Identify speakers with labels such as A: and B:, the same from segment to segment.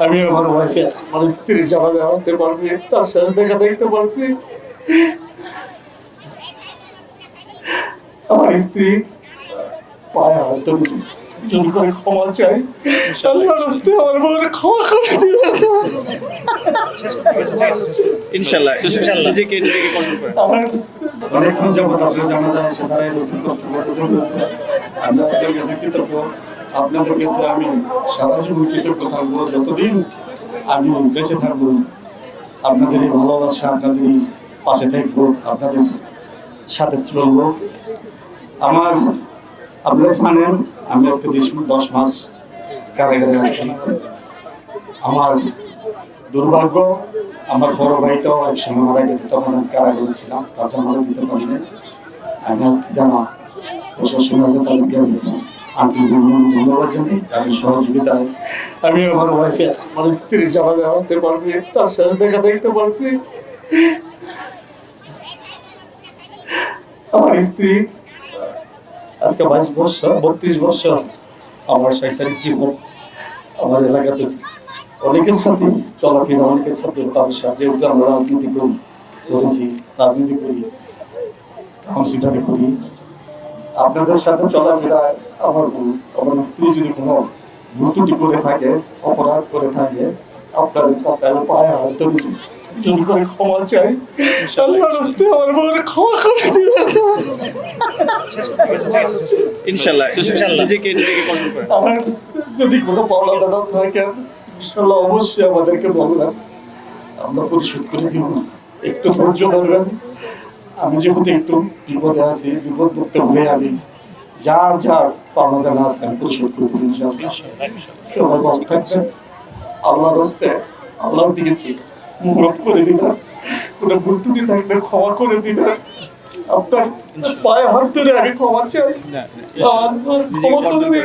A: আমি আমার ওয়াইফে আমার স্ত্রীর জানাজা হতে পারছি তার শেষ দেখা দেখতে পারছি। আমার স্ত্রী পায়ে হয়তো জোর করে ক্ষমা চাই। আল্লাহর রাস্তে আমার বউয়ের ক্ষমা করে দিবেন
B: ইনশাল্লাহ নিজেকে নিজেকে কন্ট্রোল করে।
A: আমার অনেকক্ষণ যাবত আপনার জানা যায় সে তারাই রসুন কষ্ট করতেছেন। আমি আপনাদের কাছে কৃতজ্ঞ। আপনাদের কাছে আমি সারা জীবন কৃতজ্ঞ থাকব যতদিন আমি বেঁচে থাকব আপনাদের ভালোবাসা আপনাদের পাশে থাকব, আপনাদের সাথে চলবো আমার আপনারা জানেন, আমি আজকে বিশ, দশ মাস কারাগারে আছি। আমার দুর্ভাগ্য, আমার বড় ভাইটাও এক সময় মারা গেছে, তখন আমি কারাগারে ছিলাম তার জন্য মারা দিতে পারি না আমি আজকে জানা প্রশাসন আছে তাদেরকে আমি সহযোগিতায় আমি আমার ওয়াইফে পারছি, তার দেখতে পারছি। আমার স্ত্রী, আজকে বাইশ বছর, বত্রিশ বছর আমার সাংসারিক জীবন, আমার এলাকাতে অনেকের সাথে চলাফেরা, অনেকের সাথে তাদের সাথে আমরা রাজনীতি করি, করেছি, রাজনীতি করি কাউন্সিলারে করি আপনাদের সাথে চলাফেরা আমার ভুল। আমার স্ত্রী যদি কোনো ভুল ত্রুটি করে থাকে অপরাধ করে থাকে আপনাদের কথায় পায়ে হয়তো জোর করে ক্ষমা চাই আল্লাহর রাস্তে আমার বউয়ের ক্ষমা করে দিবেন।
B: ইনশাল্লাহ নিজেকে নিজেকে কন্ট্রোল করে
A: আমার যদি কোনো পাওনা দাদা থাকে ইনশাল্লাহ অবশ্যই আমাদেরকে বলবেন। আমরা পরিশোধ করে দিব একটু ধৈর্য ধরবেন। আমি যেহেতু একটু বিপদে আছি বিপদ মুক্ত হয়ে আমি যার যার পাওনা দানা আছে আমি পরিশোধ করে দিব ইনশাল্লাহ সবাই ভালো থাকছেন আল্লাহর হস্তে আল্লাহর দিকেছি মুখ করে দিবেন কোনো ভুল ত্রুটি থাকলে ক্ষমা করে দিবেন আপনার পায়ে হাত ধরে আমি ক্ষমা চাই। ক্ষমা করে
B: ঠিক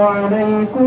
C: عليكم ورحمة الله